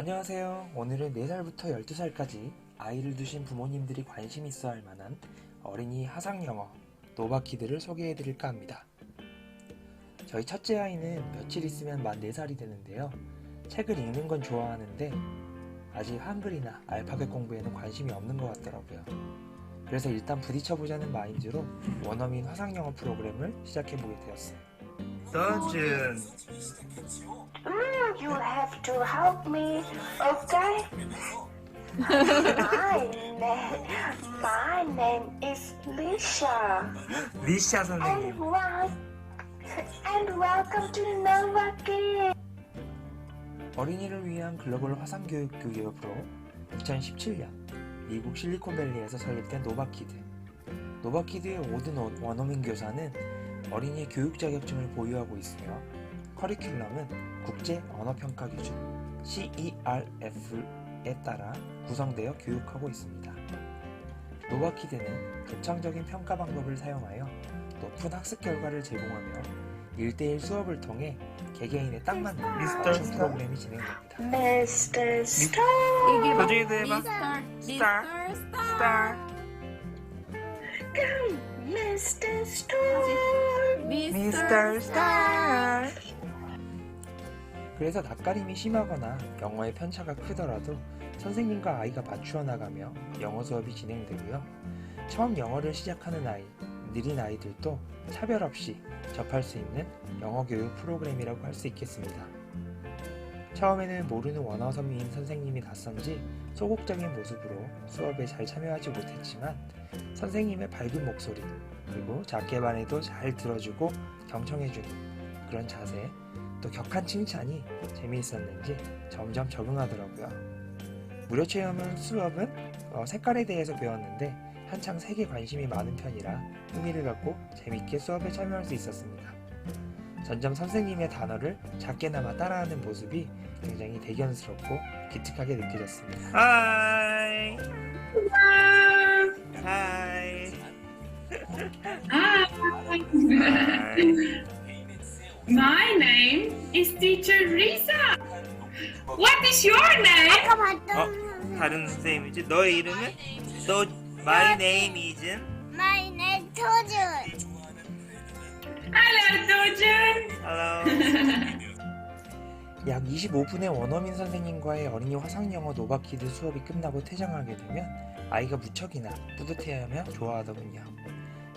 안녕하세요. 오늘은 4살부터 12살까지 아이를 두신 부모님들이 관심 있어 할 만한 어린이 하상 영어 노바키드를 소개해 드릴까 합니다. 저희 첫째 아이는 며칠 있으면 만 4살이 되는데요. 책을 읽는 건 좋아하는데 아직 한글이나 알파벳 공부에는 관심이 없는 것 같더라고요. 그래서 일단 부딪혀보자는 마인드로 원어민 화상 영어 프로그램을 시작해 보게 되었어요. Mm, you have to help me, okay? my name, my name is Lisa, 리샤 and 선생님 wel- and welcome to Nova Kids. 어린이를 위한 글로벌 화상 교육 기업으로 2017년 미국 실리콘밸리에서 설립된 노바키드. 노바키드의 모든 원- 원어민 교사는 어린이 교육 자격증을 보유하고 있으며 커리큘럼은 국제 언어 평가 기준 CERF에 따라 구성되어 교육하고 있습니다. 노바키드는 독창적인 평가 방법을 사용하여 높은 학습 결과를 제공하며 1대1 수업을 통해 개개인에 딱 맞는 맞춤 프로그램이 진행됩니다. Mr. Stone, 도중이도 해봐. 미스터 스타. 미스터 스타. come, Mr. Stone. 미스터 스타. 그래서 낯가림이 심하거나 영어의 편차가 크더라도 선생님과 아이가 맞추어 나가며 영어 수업이 진행되고요. 처음 영어를 시작하는 아이, 느린 아이들도 차별 없이 접할 수 있는 영어 교육 프로그램이라고 할 수 있겠습니다. 처음에는 모르는 원어 선미인 선생님이 낯선지 소극적인 모습으로 수업에 잘 참여하지 못했지만 선생님의 밝은 목소리 그리고 작게 반해도 잘 들어주고 경청해주는 그런 자세 또 격한 칭찬이 재미있었는지 점점 적응하더라고요. 무료 체험은 수업은 어, 색깔에 대해서 배웠는데 한창 색에 관심이 많은 편이라 흥미를 갖고 재밌게 수업에 참여할 수 있었습니다. 점점 선생님의 단어를 작게나마 따라하는 모습이 굉장히 대견스럽고 기특하게 느껴졌습니다. 하이 하이 하이 My name is Teacher Risa. What is your name? 어? 다른 선생님이지? 너의 이름은? 너 My name is My name 도준 Hello, Dojun. Hello 약 25분의 원어민 선생님과의 어린이 화상 영어 노바키드 수업이 끝나고 퇴장하게 되면 아이가 무척이나 뿌듯해하며 좋아하더군요.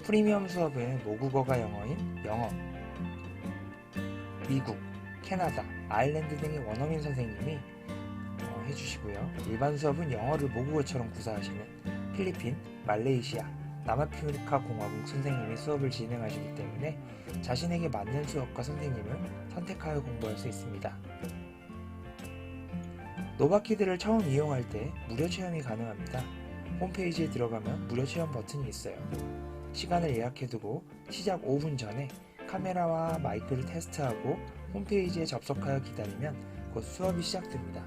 프리미엄 수업은 모국어가 영어인 영어, 미국, 캐나다, 아일랜드 등의 원어민 선생님이 어, 해주시고요. 일반 수업은 영어를 모국어처럼 구사하시는 필리핀, 말레이시아, 남아프리카 공화국 선생님이 수업을 진행하시기 때문에 자신에게 맞는 수업과 선생님을 선택하여 공부할 수 있습니다. 노바키드를 처음 이용할 때 무료 체험이 가능합니다. 홈페이지에 들어가면 무료 체험 버튼이 있어요. 시간을 예약해두고 시작 5분 전에 카메라와 마이크를 테스트하고 홈페이지에 접속하여 기다리면 곧 수업이 시작됩니다.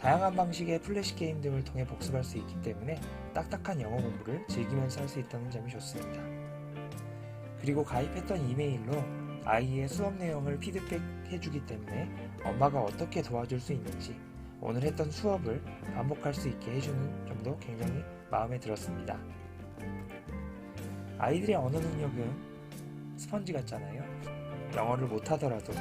다양한 방식의 플래시 게임 등을 통해 복습할 수 있기 때문에 딱딱한 영어 공부를 즐기면서 할 수 있다는 점이 좋습니다. 그리고 가입했던 이메일로 아이의 수업 내용을 피드백해주기 때문에 엄마가 어떻게 도와줄 수 있는지 오늘 했던 수업을 반복할 수 있게 해주는 점도 굉장히 마음에 들었습니다. 아이들의 언어 능력은 스펀지 같잖아요. 영어를 못하더라도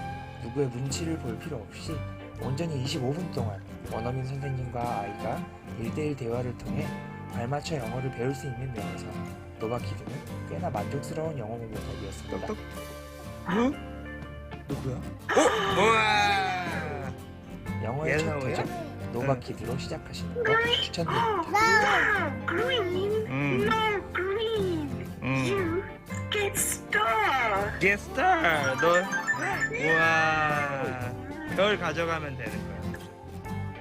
누구의 눈치를 볼 필요 없이 온전히 25분 동안 원어민 선생님과 아이가 1대1 대화를 통해 발맞춰 영어를 배울 수 있는 면에서 노바키드는 꽤나 만족스러운 영어 공부법이었습니다. 뭐? 누구야? 어? 우와! 영어의 첫? 도전 노바키드로 시작하시는 거 추천드립니다. No, green, 음, no green. 음. Get star. 너 우와 널 가져가면 되는 거야